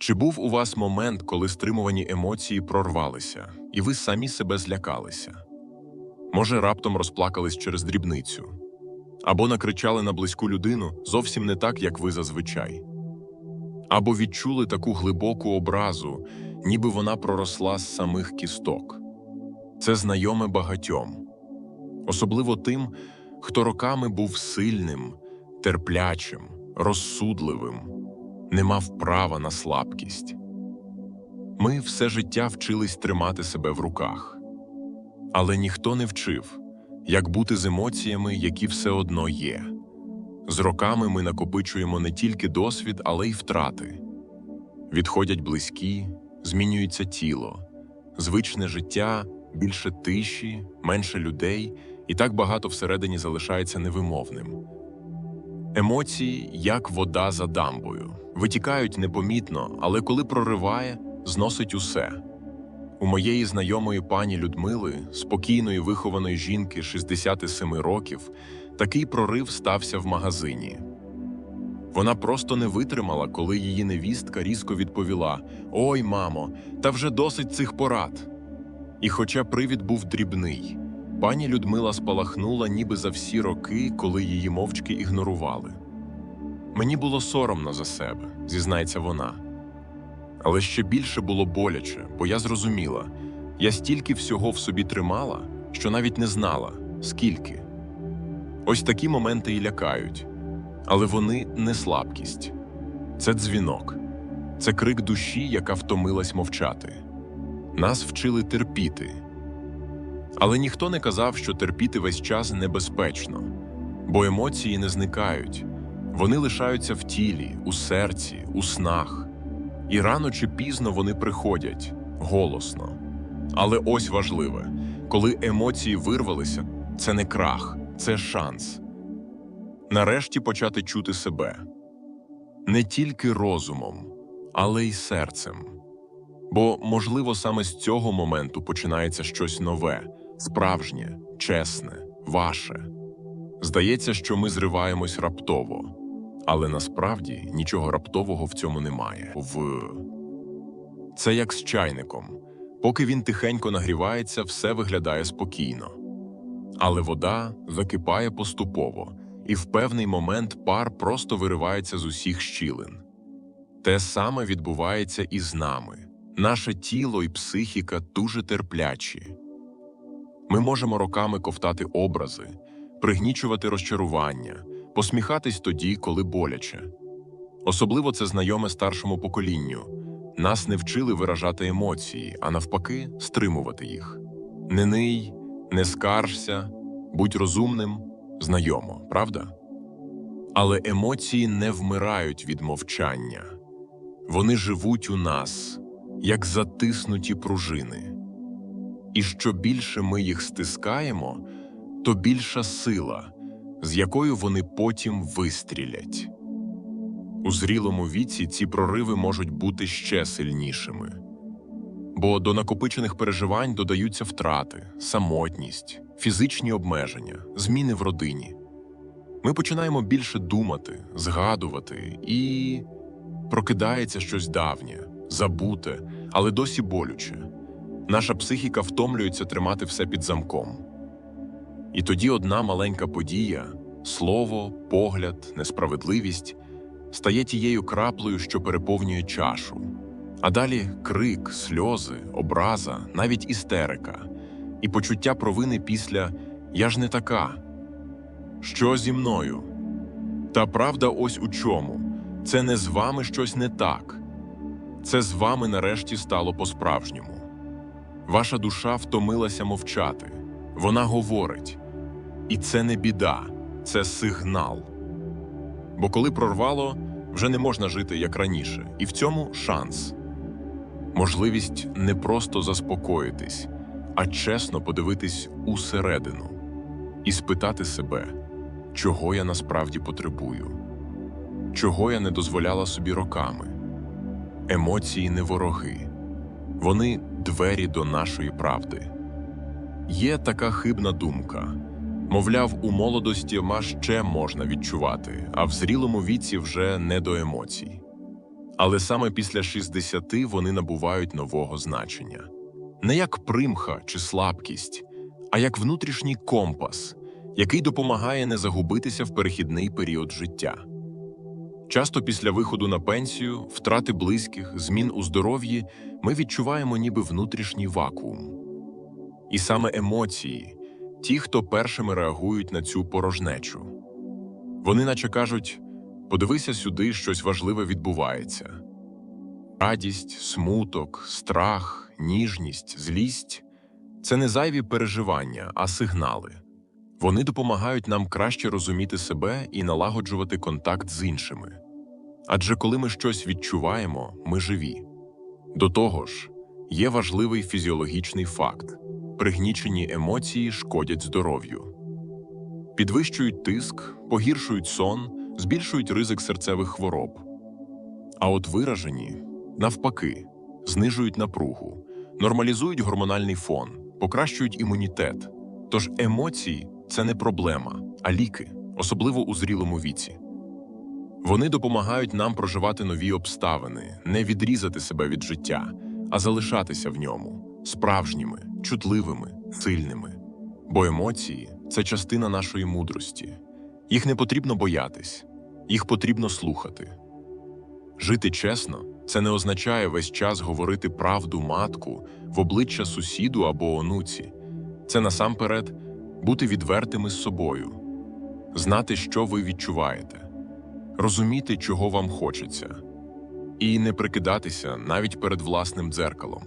Чи був у вас момент, коли стримувані емоції прорвалися, і ви самі себе злякалися? Може, раптом розплакались через дрібницю, або накричали на близьку людину зовсім не так, як ви зазвичай, або відчули таку глибоку образу, ніби вона проросла з самих кісток. Це знайоме багатьом, особливо тим, хто роками був сильним, терплячим, розсудливим, не мав права на слабкість. Ми все життя вчились тримати себе в руках, але ніхто не вчив, як бути з емоціями, які все одно є. З роками ми накопичуємо не тільки досвід, але й втрати. Відходять близькі, змінюється тіло, звичне життя, більше тиші, менше людей, і так багато всередині залишається невимовним. Емоції, як вода за дамбою, витікають непомітно, але коли прориває, зносить усе. У моєї знайомої пані Людмили, спокійної вихованої жінки 67 років, такий прорив стався в магазині. Вона просто не витримала, коли її невістка різко відповіла: Ой, мамо, та вже досить цих порад. І хоча привід був дрібний, пані Людмила спалахнула ніби за всі роки, коли її мовчки ігнорували. Мені було соромно за себе, зізнається вона. Але ще більше було боляче, бо я зрозуміла, я стільки всього в собі тримала, що навіть не знала, скільки. Ось такі моменти і лякають, але вони не слабкість. Це дзвінок, це крик душі, яка втомилась мовчати. Нас вчили терпіти. Але ніхто не казав, що терпіти весь час небезпечно, бо емоції не зникають, вони лишаються в тілі, у серці, у снах. І рано чи пізно вони приходять голосно. Але ось важливе, коли емоції вирвалися, це не крах, це шанс. Нарешті почати чути себе не тільки розумом, але й серцем. Бо, можливо, саме з цього моменту починається щось нове, справжнє, чесне, ваше. Здається, що ми зриваємось раптово, але насправді нічого раптового в цьому немає. В... Це як з чайником. Поки він тихенько нагрівається, все виглядає спокійно. Але вода закипає поступово, і в певний момент пар просто виривається з усіх щілин. Те саме відбувається і з нами. Наше тіло і психіка дуже терплячі. Ми можемо роками ковтати образи, пригнічувати розчарування, посміхатись тоді, коли боляче. Особливо це знайоме старшому поколінню. Нас не вчили виражати емоції, а навпаки, стримувати їх. Не ний, не скаржся, будь розумним, знайомо, правда? Але емоції не вмирають від мовчання. Вони живуть у нас, як затиснуті пружини. І що більше ми їх стискаємо, то більша сила, з якою вони потім вистрілять. У зрілому віці ці прориви можуть бути ще сильнішими, бо до накопичених переживань додаються втрати, самотність, фізичні обмеження, зміни в родині. Ми починаємо більше думати, згадувати, і прокидається щось давнє, забуте, але досі болюче. Наша психіка втомлюється тримати все під замком. І тоді одна маленька подія слово, погляд, несправедливість стає тією краплею, що переповнює чашу. А далі крик, сльози, образа, навіть істерика, і почуття провини після Я ж не така. Що зі мною? Та правда, ось у чому це не з вами щось не так, це з вами нарешті стало по-справжньому. Ваша душа втомилася мовчати, вона говорить. І це не біда, це сигнал. Бо коли прорвало, вже не можна жити як раніше, і в цьому шанс. Можливість не просто заспокоїтись, а чесно подивитись усередину і спитати себе, чого я насправді потребую, чого я не дозволяла собі роками. Емоції не вороги, вони двері до нашої правди. Є така хибна думка. Мовляв, у молодості ма ще можна відчувати, а в зрілому віці вже не до емоцій. Але саме після 60 вони набувають нового значення не як примха чи слабкість, а як внутрішній компас, який допомагає не загубитися в перехідний період життя. Часто після виходу на пенсію, втрати близьких, змін у здоров'ї ми відчуваємо ніби внутрішній вакуум. І саме емоції ті, хто першими реагують на цю порожнечу. Вони наче кажуть: подивися сюди, щось важливе відбувається. Радість, смуток, страх, ніжність, злість це не зайві переживання, а сигнали. Вони допомагають нам краще розуміти себе і налагоджувати контакт з іншими. Адже коли ми щось відчуваємо, ми живі. До того ж, є важливий фізіологічний факт пригнічені емоції шкодять здоров'ю, підвищують тиск, погіршують сон, збільшують ризик серцевих хвороб. А от виражені, навпаки, знижують напругу, нормалізують гормональний фон, покращують імунітет. Тож емоції це не проблема, а ліки, особливо у зрілому віці. Вони допомагають нам проживати нові обставини, не відрізати себе від життя, а залишатися в ньому справжніми, чутливими, сильними. Бо емоції це частина нашої мудрості. Їх не потрібно боятись, їх потрібно слухати. Жити чесно це не означає весь час говорити правду матку в обличчя сусіду або онуці. Це насамперед бути відвертими з собою, знати, що ви відчуваєте, розуміти, чого вам хочеться, і не прикидатися навіть перед власним дзеркалом.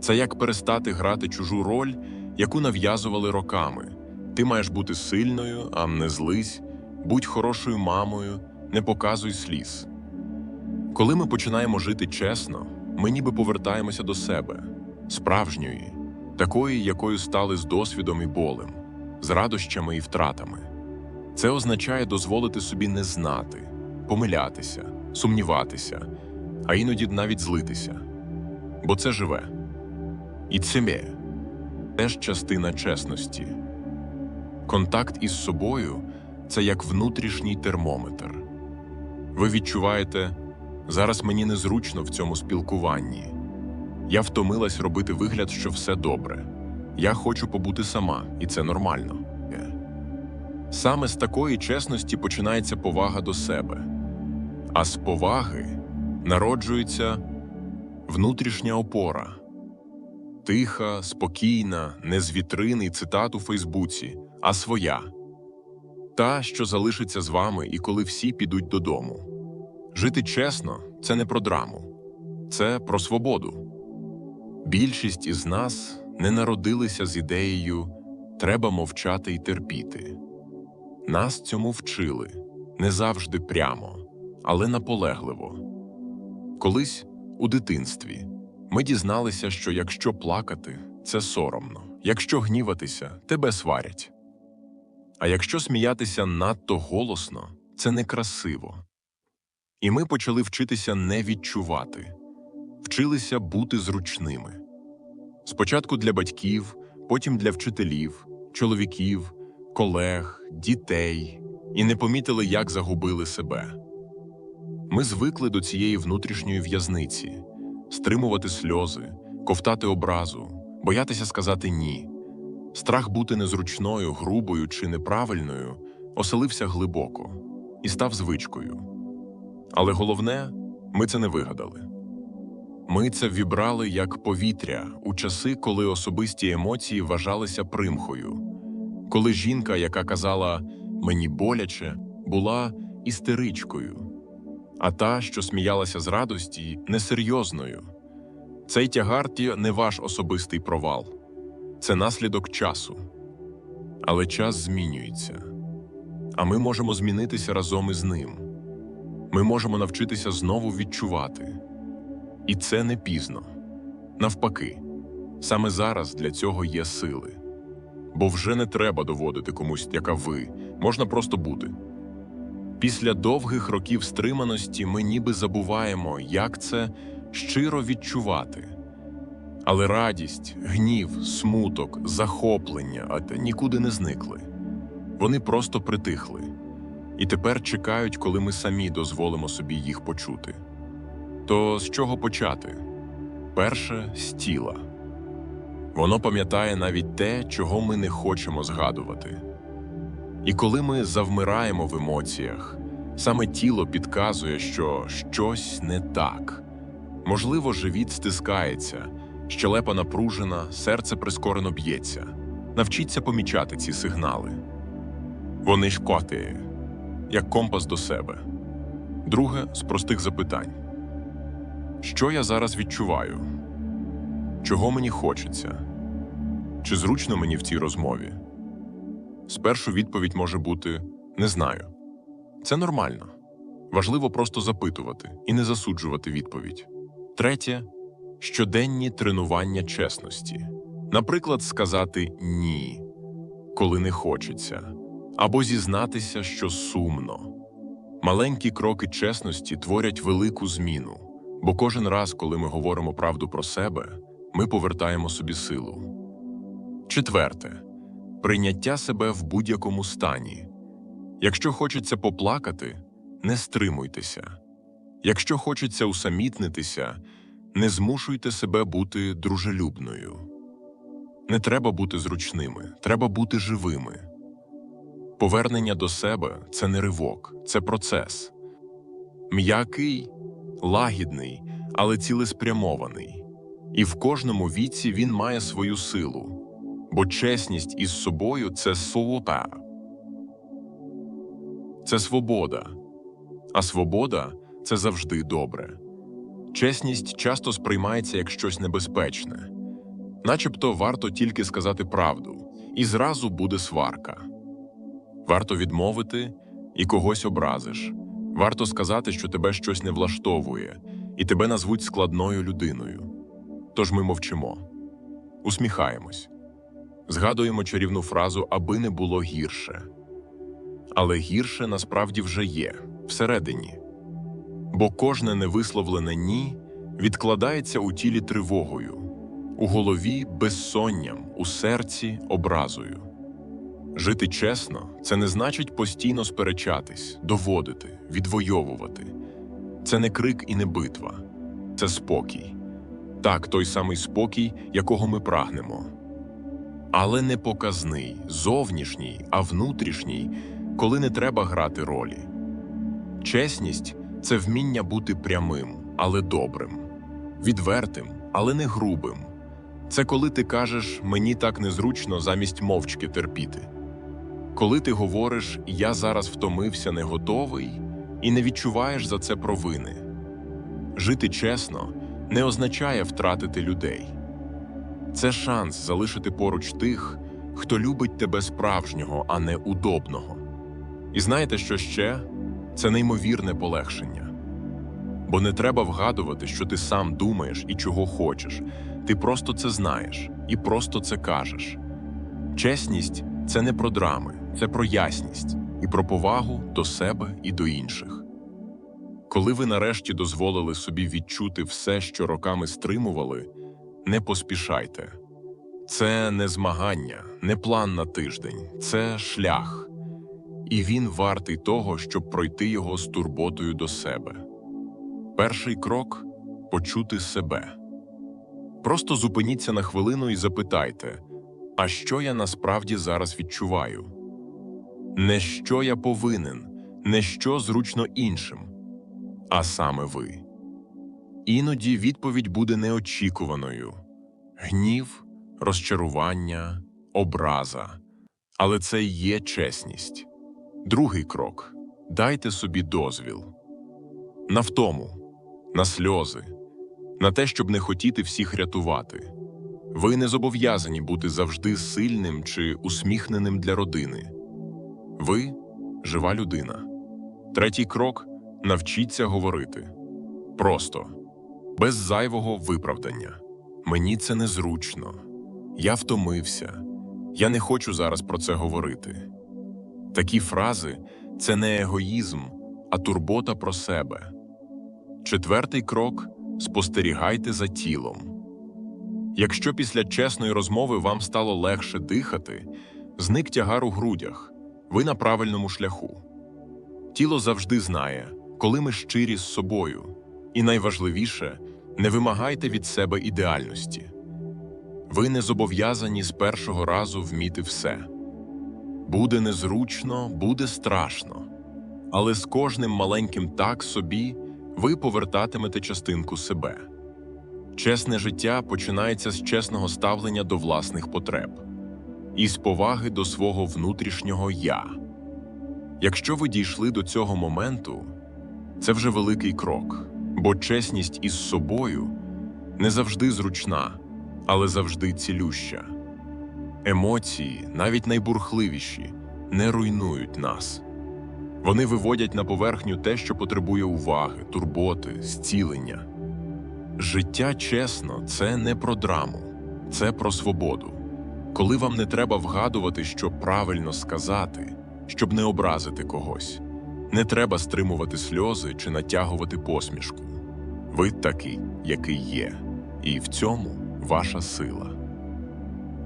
Це як перестати грати чужу роль, яку нав'язували роками. Ти маєш бути сильною, а не злись, будь хорошою мамою, не показуй сліз. Коли ми починаємо жити чесно, ми ніби повертаємося до себе, справжньої, такої, якою стали з досвідом і болем, з радощами і втратами. Це означає дозволити собі не знати, помилятися, сумніватися, а іноді навіть злитися. Бо це живе. І це теж частина чесності. Контакт із собою це як внутрішній термометр. Ви відчуваєте, зараз мені незручно в цьому спілкуванні. Я втомилась робити вигляд, що все добре. Я хочу побути сама, і це нормально. Саме з такої чесності починається повага до себе, а з поваги народжується внутрішня опора. Тиха, спокійна, не з вітрини цитат у Фейсбуці, а своя. Та, що залишиться з вами і коли всі підуть додому. Жити чесно це не про драму, це про свободу. Більшість із нас не народилися з ідеєю треба мовчати і терпіти. Нас цьому вчили не завжди прямо, але наполегливо. Колись у дитинстві ми дізналися, що якщо плакати, це соромно, якщо гніватися, тебе сварять. А якщо сміятися надто голосно, це некрасиво. І ми почали вчитися не відчувати, вчилися бути зручними. Спочатку для батьків, потім для вчителів, чоловіків, колег, дітей, і не помітили, як загубили себе. Ми звикли до цієї внутрішньої в'язниці стримувати сльози, ковтати образу, боятися сказати ні. Страх бути незручною, грубою чи неправильною оселився глибоко і став звичкою. Але головне, ми це не вигадали. Ми це вібрали як повітря у часи, коли особисті емоції вважалися примхою, коли жінка, яка казала мені боляче, була істеричкою, а та, що сміялася з радості, несерйозною. Цей тягар не ваш особистий провал, це наслідок часу. Але час змінюється, а ми можемо змінитися разом із ним. Ми можемо навчитися знову відчувати. І це не пізно. Навпаки, саме зараз для цього є сили. Бо вже не треба доводити комусь, яка ви, можна просто бути. Після довгих років стриманості ми ніби забуваємо, як це щиро відчувати. Але радість, гнів, смуток, захоплення а нікуди не зникли. Вони просто притихли і тепер чекають, коли ми самі дозволимо собі їх почути. То з чого почати? Перше з тіла. Воно пам'ятає навіть те, чого ми не хочемо згадувати. І коли ми завмираємо в емоціях, саме тіло підказує, що щось не так. Можливо, живіт стискається, щелепа напружена, серце прискорено б'ється. Навчіться помічати ці сигнали. Вони ж коти, як компас до себе. Друге з простих запитань: що я зараз відчуваю? Чого мені хочеться? Чи зручно мені в цій розмові? Спершу відповідь може бути не знаю. Це нормально. Важливо просто запитувати і не засуджувати відповідь. Третє щоденні тренування чесності. Наприклад, сказати ні, коли не хочеться, або зізнатися, що сумно. Маленькі кроки чесності творять велику зміну, бо кожен раз, коли ми говоримо правду про себе, ми повертаємо собі силу. Четверте прийняття себе в будь-якому стані. Якщо хочеться поплакати, не стримуйтеся. Якщо хочеться усамітнитися, не змушуйте себе бути дружелюбною. Не треба бути зручними, треба бути живими. Повернення до себе це не ривок, це процес. М'який, лагідний, але цілеспрямований. І в кожному віці він має свою силу, бо чесність із собою це свобода. Це свобода, а свобода це завжди добре. Чесність часто сприймається як щось небезпечне, начебто варто тільки сказати правду, і зразу буде сварка. Варто відмовити і когось образиш. Варто сказати, що тебе щось не влаштовує, і тебе назвуть складною людиною. Тож ми мовчимо, усміхаємось, згадуємо чарівну фразу, аби не було гірше. Але гірше насправді вже є всередині. Бо кожне невисловлене ні відкладається у тілі тривогою, у голові безсонням, у серці образою. Жити чесно це не значить постійно сперечатись, доводити, відвоювати. Це не крик і не битва, це спокій. Так, той самий спокій, якого ми прагнемо. Але не показний, зовнішній, а внутрішній, коли не треба грати ролі. Чесність це вміння бути прямим, але добрим, відвертим, але не грубим. Це коли ти кажеш мені так незручно замість мовчки терпіти. Коли ти говориш Я зараз втомився, не готовий, і не відчуваєш за це провини. Жити чесно не означає втратити людей. Це шанс залишити поруч тих, хто любить тебе справжнього, а не удобного. І знаєте, що ще? Це неймовірне полегшення. Бо не треба вгадувати, що ти сам думаєш і чого хочеш. Ти просто це знаєш і просто це кажеш. Чесність це не про драми, це про ясність і про повагу до себе і до інших. Коли ви нарешті дозволили собі відчути все, що роками стримували, не поспішайте. Це не змагання, не план на тиждень, це шлях, і він вартий того, щоб пройти його з турботою до себе. Перший крок почути себе. Просто зупиніться на хвилину і запитайте, а що я насправді зараз відчуваю? Не що я повинен, не що зручно іншим, а саме ви. Іноді відповідь буде неочікуваною гнів, розчарування, образа. Але це є чесність. Другий крок дайте собі дозвіл на втому, на сльози, на те, щоб не хотіти всіх рятувати. Ви не зобов'язані бути завжди сильним чи усміхненим для родини. Ви жива людина. Третій крок навчіться говорити просто, без зайвого виправдання. Мені це незручно. Я втомився. Я не хочу зараз про це говорити. Такі фрази це не егоїзм, а турбота про себе. Четвертий крок спостерігайте за тілом. Якщо після чесної розмови вам стало легше дихати, зник тягар у грудях, ви на правильному шляху. Тіло завжди знає, коли ми щирі з собою, І найважливіше, не вимагайте від себе ідеальності. Ви не зобов'язані з першого разу вміти все. Буде незручно, буде страшно. Але з кожним маленьким так собі ви повертатимете частинку себе. Чесне життя починається з чесного ставлення до власних потреб і з поваги до свого внутрішнього я. Якщо ви дійшли до цього моменту, це вже великий крок, бо чесність із собою не завжди зручна, але завжди цілюща. Емоції, навіть найбурхливіші, не руйнують нас. Вони виводять на поверхню те, що потребує уваги, турботи, зцілення. Життя чесно це не про драму, це про свободу. Коли вам не треба вгадувати, що правильно сказати, щоб не образити когось, не треба стримувати сльози чи натягувати посмішку. Ви такий, який є, і в цьому ваша сила.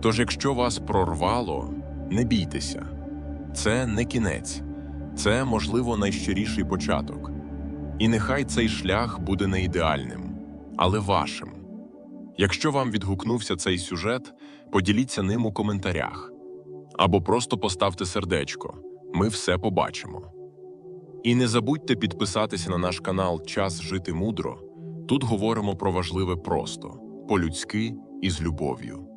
Тож, якщо вас прорвало, не бійтеся, це не кінець, це, можливо, найщиріший початок. І нехай цей шлях буде не ідеальним, але вашим. Якщо вам відгукнувся цей сюжет, поділіться ним у коментарях або просто поставте сердечко. Ми все побачимо. І не забудьте підписатися на наш канал Час жити мудро. Тут говоримо про важливе просто, по-людськи і з любов'ю.